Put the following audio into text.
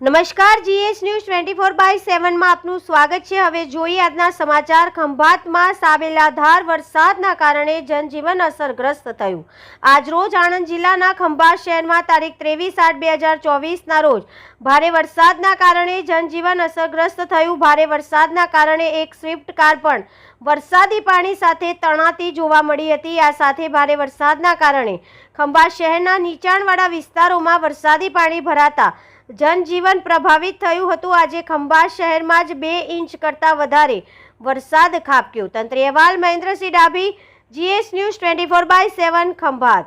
નમસ્કાર GS news twenty four by સેવનમાં આપનું સ્વાગત છે. હવે જોઈએ આજના સમાચાર. ખંભાતમાં સાબેલાધાર વરસાદના કારણે જનજીવન અસરગ્રસ્ત થયું. આજરોજ આણંદ જિલ્લાના ખંભાત શહેરમાં તારીખ ત્રેવીસ આઠ બે હજાર ચોવીસના રોજ ભારે વરસાદના કારણે જનજીવન અસરગ્રસ્ત થયું. ભારે વરસાદના કારણે એક સ્વિફ્ટ કાર પણ વરસાદી પાણી સાથે તણાતી જોવા મળી હતી. આ સાથે ભારે વરસાદના કારણે ખંભાત શહેરના નીચાણવાળા વિસ્તારોમાં વરસાદી પાણી ભરાતા જનજીવન પ્રભાવિત થયું હતું. આજે ખંભાત શહેરમાં જ બે ઇંચ કરતાં વધારે વરસાદ ખાબક્યો. તંત્રી અહેવાલ, Mahendrasinh Dabhi, GS news twenty four by seven, Khambhat.